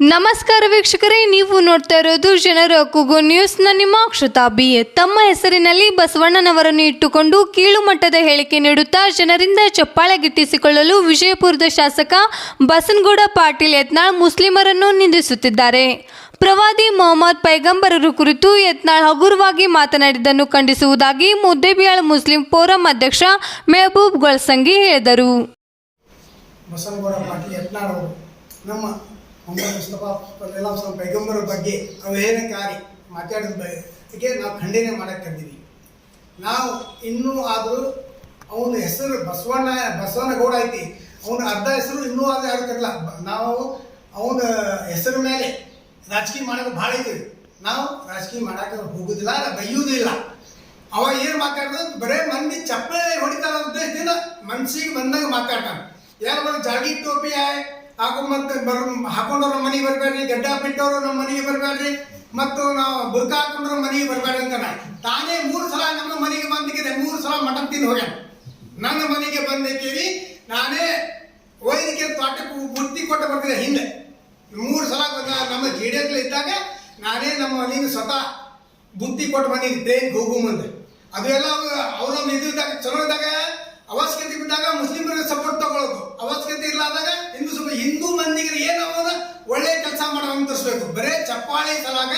ನಮಸ್ಕಾರ ವೀಕ್ಷಕರೇ, ನೀವು ನೋಡ್ತಾ ಇರೋದು ಜನರ ಕೂಗು ನ್ಯೂಸ್ನ ನಿಮ್ಮ ಅಕ್ಷತಾ ಬಿ. ತಮ್ಮ ಹೆಸರಿನಲ್ಲಿ ಬಸವಣ್ಣನವರನ್ನು ಇಟ್ಟುಕೊಂಡು ಕೀಳು ಮಟ್ಟದ ಹೇಳಿಕೆ ನೀಡುತ್ತಾ ಜನರಿಂದ ಚಪ್ಪಾಳೆ ಗಿಟ್ಟಿಸಿಕೊಳ್ಳಲು ವಿಜಯಪುರದ ಶಾಸಕ ಬಸನಗೌಡ ಪಾಟೀಲ್ ಯತ್ನಾಳ್ ಮುಸ್ಲಿಮರನ್ನು ನಿಂದಿಸುತ್ತಿದ್ದಾರೆ. ಪ್ರವಾದಿ ಮೊಹಮ್ಮದ್ ಪೈಗಂಬರರು ಕುರಿತು ಯತ್ನಾಳ್ ಹಗುರವಾಗಿ ಮಾತನಾಡಿದ್ದನ್ನು ಖಂಡಿಸುವುದಾಗಿ ಮುದ್ದೇಬಿಯಾಳ್ ಮುಸ್ಲಿಂ ಫೋರಂ ಅಧ್ಯಕ್ಷ ಮೆಹಬೂಬ್ ಗೊಳ್ಸಂಗಿ ಹೇಳಿದರು. ನಮ್ಮ ಮೊಹಮ್ಮದ್ ಮುಸ್ತಫಾ ಪಲ್ಲೆಲ್ಲ ಪೈಗಂಬರ ಬಗ್ಗೆ ಅವೇನಕಾರಿ ಮಾತಾಡಿದ ಬಗ್ಗೆ ನಾವು ಖಂಡನೆ ಮಾಡಕ್ಕೆ ನಾವು ಇನ್ನೂ ಆದರೂ ಅವನ ಹೆಸರು ಬಸವಣ್ಣ, ಬಸವನಗೌಡ ಐತಿ. ಅವನ ಅರ್ಧ ಹೆಸರು ಇನ್ನೂ ಆದ್ರೆ ಯಾರು ನಾವು ಅವನ ಹೆಸರು ಮೇಲೆ ರಾಜಕೀಯ ಮಾಡೋದು ಭಾಳ ಇದ್ದೀವಿ ನಾವು ರಾಜಕೀಯ ಮಾಡಕ್ಕೆ ಹೋಗುದಿಲ್ಲ ಬೈಯುವುದಿಲ್ಲ. ಅವ ಏನು ಮಾತಾಡೋದು? ಬರೇ ಮಂದಿ ಚಪ್ಪಲೆ ಹೊಡಿತಾರ ಉದ್ದೇಶದಿಂದ ಮನ್ಸಿಗೆ ಬಂದಾಗ ಮಾತಾಡ್ತಾನೆ. ಯಾರು ಜಾಗಿ ಟೋಪಿ ಆಯ್ ಹಾಕೊಂಬಂತ ಬರ್, ಹಾಕೊಂಡವ್ರು ಮನೆಗೆ ಬರಬೇಡ್ರಿ, ಗಡ್ಡ ಬಿಟ್ಟವರು ನಮ್ಮ ಮನೆಗೆ ಬರಬೇಡ್ರಿ, ಮತ್ತು ನಾವು ಬುರ್ಕ ಹಾಕೊಂಡ್ರು ಮನೆಗೆ ಬರಬೇಡ್ರಿ ಅಂತ ತಾನೇ ಮೂರು ಸಲ ನಮ್ಮ ಮನೆಗೆ ಬಂದಿಕ್ಕಿದೆ ಮೂರು ಸಲ ಮಟನ್ ತಿಂದು ಹೋಗ್ಯಾನ. ನನ್ನ ಮನೆಗೆ ಬಂದಿದ್ದೀರಿ, ನಾನೇ ವೈದ್ಯಕೀಯ ತೋಟಕ್ಕೆ ಬುತ್ತಿ ಕೊಟ್ಟು ಬರ್ತಿದ್ದೆ ಹಿಂದೆ. ಮೂರು ಸಲ ನಮ್ಮ ಜೆ ಡಿ ಇದ್ದಾಗ ನಾನೇ ನಮ್ಮ ಮನೆಗೆ ಸ್ವತಃ ಬುತ್ತಿ ಕೊಟ್ಟು ಬಂದಿದ್ದೆ ಟ್ರೈನ್ಗೆ ಹೋಗು ಮುಂದೆ. ಅದು ಎಲ್ಲ ಅವ್ರ ಇದು ಇದ್ದಾಗ, ಚಲೋ ಇದ್ದಾಗ, ಅವಶ್ಯಕತೆ ಬಿದ್ದಾಗ ಮುಸ್ಲಿಮರಿಗೆ ಸಪೋರ್ಟ್ ತಗೊಳ್ಳೋದು ಅವಶ್ಯಕತೆ ಇಲ್ಲದಾಗ ಹಿಂದೂ ಸ್ವಲ್ಪ ಹಿಂದೂ ಮಂದಿಗೆ ಏನು ಅವನ ಒಳ್ಳೆ ಕೆಲಸ ಮಾಡೋಂಗ್ ತರಿಸ್ಬೇಕು ಬರೇ ಚಪ್ಪಾಳಿ ಸಲಾಗ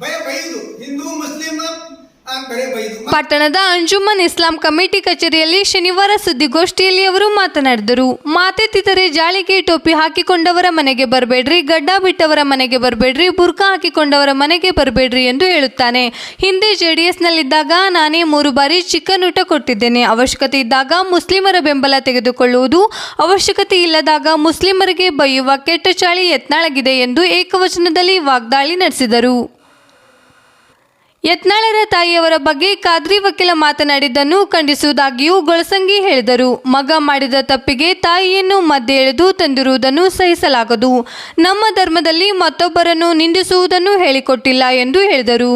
ಭಯ ಬೈದು ಹಿಂದೂ ಮುಸ್ಲಿಂ ಅಂತ ಬರೇ ಬೈದು ಪಟ್ಟಣದ ಅಂಜುಮನ್ ಇಸ್ಲಾಂ ಕಮಿಟಿ ಕಚೇರಿಯಲ್ಲಿ ಶನಿವಾರ ಸುದ್ದಿಗೋಷ್ಠಿಯಲ್ಲಿ ಅವರು ಮಾತನಾಡಿದರು. ಮಾತೆತ್ತಿದರೆ ಜಾಳಿಗೆ ಟೋಪಿ ಹಾಕಿಕೊಂಡವರ ಮನೆಗೆ ಬರಬೇಡ್ರಿ, ಗಡ್ಡ ಬಿಟ್ಟವರ ಮನೆಗೆ ಬರಬೇಡ್ರಿ, ಬುರ್ಕಾ ಹಾಕಿಕೊಂಡವರ ಮನೆಗೆ ಬರಬೇಡ್ರಿ ಎಂದು ಹೇಳುತ್ತಾನೆ. ಹಿಂದೆ ಜೆಡಿಎಸ್ನಲ್ಲಿದ್ದಾಗ ನಾನೇ ಮೂರು ಬಾರಿ ಚಿಕನ್ ಊಟ ಕೊಟ್ಟಿದ್ದೇನೆ. ಅವಶ್ಯಕತೆ ಇದ್ದಾಗ ಮುಸ್ಲಿಮರ ಬೆಂಬಲ ತೆಗೆದುಕೊಳ್ಳುವುದು, ಅವಶ್ಯಕತೆ ಇಲ್ಲದಾಗ ಮುಸ್ಲಿಮರಿಗೆ ಬೈಯುವ ಕೆಟ್ಟ ಚಾಳಿ ಯತ್ನಾಳಗಿದೆ ಎಂದು ಏಕವಚನದಲ್ಲಿ ವಾಗ್ದಾಳಿ ನಡೆಸಿದರು. ಯತ್ನಾಳರ ತಾಯಿಯವರ ಬಗ್ಗೆ ಖಾದ್ರಿ ವಕೀಲ ಮಾತನಾಡಿದ್ದನ್ನು ಖಂಡಿಸುವುದಾಗಿಯೂ ಗೊಳಸಂಗಿ ಹೇಳಿದರು. ಮಗ ಮಾಡಿದ ತಪ್ಪಿಗೆ ತಾಯಿಯನ್ನು ಮಧ್ಯೆ ಎಳೆದು ತಂದಿರುವುದನ್ನು ಸಹಿಸಲಾಗದು. ನಮ್ಮ ಧರ್ಮದಲ್ಲಿ ಮತ್ತೊಬ್ಬರನ್ನು ನಿಂದಿಸುವುದನ್ನು ಹೇಳಿಕೊಟ್ಟಿಲ್ಲ ಎಂದು ಹೇಳಿದರು.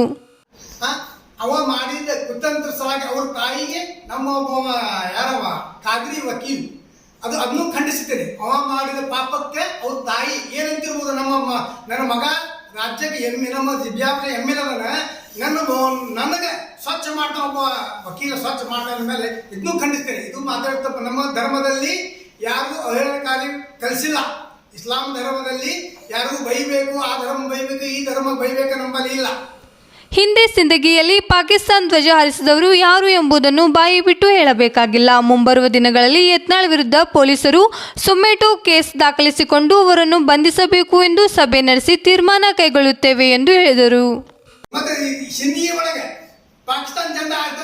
ಅವ ಮಾಡಿದ ಕುತಂತ್ರ ಸಲಾಗಿ ಅವ್ರ ತಾಯಿಗೆ ನಮ್ಮ ಯಾರವ? ಕಾದ್ರಿ ವಕೀಲ್. ಅದು ಅದನ್ನು ಖಂಡಿಸುತ್ತೇನೆ. ಅವ ಮಾಡಿದ ಪಾಪಕ್ಕೆ ಅವ್ರ ತಾಯಿ ಏನಂತಿರ್ಬೋದು ನಮ್ಮ ನನ್ನ ಮಗ? ರಾಜ್ಯಕ್ಕೆ ಎಮ್ಮೆ ನಮ್ಮ ದಿವ್ಯಾಪುರ ಎಂ ಎಲ್ ನನ್ನ ನನಗೆ ಸ್ವಚ್ಛ ಮಾಡ್ತಾ ಒಬ್ಬ ವಕೀಲ ಸ್ವಚ್ಛ ಮಾಡ್ತಾ ಮೇಲೆ ಇದನ್ನು ಖಂಡಿಸ್ತೇನೆ. ಇದು ಮಾತಾಡ್ತಪ್ಪ ನಮ್ಮ ಧರ್ಮದಲ್ಲಿ ಯಾರಿಗೂ ಅವಹೇಳನಕಾರಿ ಕಲಿಸಿಲ್ಲ. ಇಸ್ಲಾಂ ಧರ್ಮದಲ್ಲಿ ಯಾರಿಗೂ ಬೈಬೇಕು, ಆ ಧರ್ಮ ಬೈಬೇಕು, ಈ ಧರ್ಮ ಬೈಬೇಕು ನಮ್ಮಲ್ಲಿ ಇಲ್ಲ. ಹಿಂದೆ ಸಿಂದಗಿಯಲ್ಲಿ ಪಾಕಿಸ್ತಾನ್ ಧ್ವಜ ಹಾರಿಸಿದವರು ಯಾರು ಎಂಬುದನ್ನು ಬಾಯಿ ಬಿಟ್ಟು ಹೇಳಬೇಕಾಗಿಲ್ಲ. ಮುಂಬರುವ ದಿನಗಳಲ್ಲಿ ಯತ್ನಾಳ್ ವಿರುದ್ಧ ಪೊಲೀಸರು ಸೊಮ್ಮೆಟೋ ಕೇಸ್ ದಾಖಲಿಸಿಕೊಂಡು ಅವರನ್ನು ಬಂಧಿಸಬೇಕು ಎಂದು ಸಭೆ ನಡೆಸಿ ತೀರ್ಮಾನ ಕೈಗೊಳ್ಳುತ್ತೇವೆ ಎಂದು ಹೇಳಿದರು. ಮತ್ತೆ ಅಂತ ನಾಗ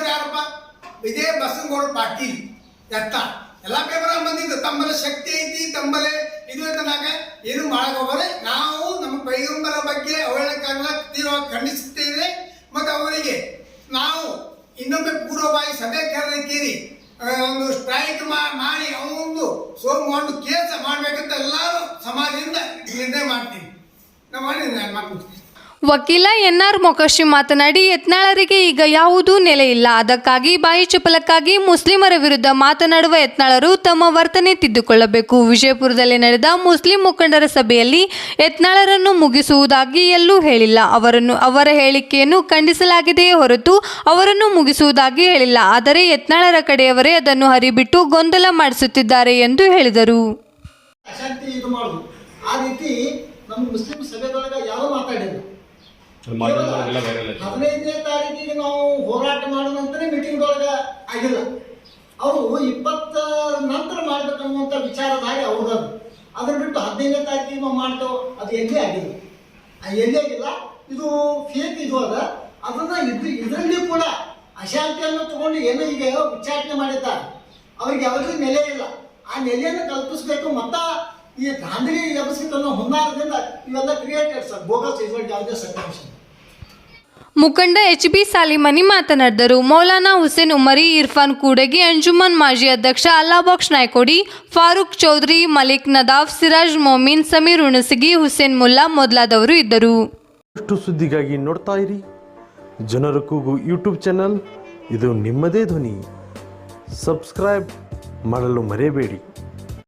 ಎಲ್ಲ ಶಕ್ತಿ ಐತಿ ಏನು ಮಾಡಕ್ ಹೋಗರೆ ನಾವು ನಮ್ಮ ಪೈಗಂಬರ ಬಗ್ಗೆ ಅವಹೇಳನಕಾರನ ತೀವ್ರವಾಗಿ ಖಂಡಿಸ್ತೀವಿ. ಅವರಿಗೆ ನಾವು ಇನ್ನೊಮ್ಮೆ ಪೂರ್ವವಾಗಿ ಸಭೆ ಆ, ಒಂದು ಸ್ಟ್ರೈಕ್ ಮಾಡಿ ಅವನೊಂದು ಸೋಮು ಕೇಸ ಮಾಡಬೇಕಂತ ಎಲ್ಲರೂ ಸಮಾಜದಿಂದ ನಿರ್ಣಯ ಮಾಡ್ತೀವಿ. ನಾವು ಮಾಡಿ ಮಾಡ್ಕೊಡ್ತೀವಿ ವಕೀಲ ಎನ್ಆರ್ ಮೊಕಶಿ ಮಾತನಾಡಿ, ಯತ್ನಾಳರಿಗೆ ಈಗ ಯಾವುದೂ ನೆಲೆಯಿಲ್ಲ ಅದಕ್ಕಾಗಿ ಬಾಯಿ ಚಪಲಕ್ಕಾಗಿ ಮುಸ್ಲಿಮರ ವಿರುದ್ಧ ಮಾತನಾಡುವ ಯತ್ನಾಳರು ತಮ್ಮ ವರ್ತನೆ ತಿದ್ದುಕೊಳ್ಳಬೇಕು. ವಿಜಯಪುರದಲ್ಲಿ ನಡೆದ ಮುಸ್ಲಿಂ ಮುಖಂಡರ ಸಭೆಯಲ್ಲಿ ಯತ್ನಾಳರನ್ನು ಮುಗಿಸುವುದಾಗಿ ಎಲ್ಲೂ ಹೇಳಿಲ್ಲ. ಅವರನ್ನು, ಅವರ ಹೇಳಿಕೆಯನ್ನು ಖಂಡಿಸಲಾಗಿದೆಯೇ ಹೊರತು ಅವರನ್ನು ಮುಗಿಸುವುದಾಗಿ ಹೇಳಿಲ್ಲ. ಆದರೆ ಯತ್ನಾಳರ ಕಡೆಯವರೇ ಅದನ್ನು ಹರಿಬಿಟ್ಟು ಗೊಂದಲ ಮಾಡಿಸುತ್ತಿದ್ದಾರೆ ಎಂದು ಹೇಳಿದರು. ಆ ರೀತಿ ನಮ್ಮ ಮುಸ್ಲಿಂ ಸಭೆದೊಳಗೆ ಯಾರು ಮಾತಾಡಿಲ್ಲ. ಹದಿನೈದನೇ ತಾರೀಕಿಗೆ ನಾವು ಹೋರಾಟ ಮಾಡುವಂತಾನೆ ಮೀಟಿಂಗ್ ಒಳಗ ಆಗಿಲ್ಲ. ಅವರು ಇಪ್ಪತ್ತ ನಂತರ ಮಾಡ್ಬೇಕನ್ನುವಂಥ ವಿಚಾರದಾಗಿ ಅವ್ರದ್ದು ಅದನ್ನ ಬಿಟ್ಟು ಹದಿನೈದನೇ ತಾರೀಕಿಗೆ ಮಾಡ್ತೇವೆ. ಅದು ಎಲ್ಲೇ ಆಗಿಲ್ಲ. ಎಲ್ಲೇ ಆಗಿಲ್ಲ? ಇದು ಫೇಕ್ ಇದು ಅದ. ಅದನ್ನ ಇದು ಇದರಲ್ಲಿ ಕೂಡ ಅಶಾಂತಿಯನ್ನು ತಗೊಂಡು ಏನೋ ಈಗ ವಿಚಾರಣೆ ಮಾಡಿದ್ದಾರೆ. ಅವ್ರಿಗೆ ಯಾವುದೇ ನೆಲೆ ಇಲ್ಲ. ಆ ನೆಲೆಯನ್ನು ಕಲ್ಪಿಸಬೇಕು ಮತ್ತ ಈ ಗಾಂಧಿ ಎಬ್ಬಿಸಿದ್ದನ್ನು ಹುನ್ನಾರದಿಂದ ಇವೆಲ್ಲ ಕ್ರಿಯೇಟೆಡ್ ಸರ್ ಬೋಗಸ್ ಇಸ್ ಯಾವುದೇ ಸತ್ಯಾಂಶ ಮುಖಂಡ ಎಚ್ ಬಿ ಸಾಲಿಮನಿ ಮಾತನಾಡಿದರು. ಮೌಲಾನಾ ಹುಸೇನ್ ಉಮರಿ ಇರ್ಫಾನ್ ಕೂಡಗಿ ಅಂಜುಮನ್ ಮಾಜಿ ಅಧ್ಯಕ್ಷ ಅಲ್ಲಾಬಾಕ್ಷ್ ನಾಯ್ಕೋಡಿ ಫಾರೂಕ್ ಚೌಧರಿ ಮಲಿಕ್ ನದಾಫ್ ಸಿರಾಜ್ ಮೊಮಿನ್ ಸಮೀರ್ ಉಣಸಗಿ ಹುಸೇನ್ ಮುಲ್ಲಾ ಮೊದಲಾದವರು ಇದ್ದರು. ಅಷ್ಟು ಸುದ್ದಿಗಾಗಿ ನೋಡ್ತಾ ಇರಿ. ಜನರ ಕೂಗು ಯೂಟ್ಯೂಬ್ ಚಾನಲ್. ಇದು ನಿಮ್ಮದೇ ಧ್ವನಿ. ಸಬ್ಸ್ಕ್ರೈಬ್ ಮಾಡಲು ಮರೆಯಬೇಡಿ.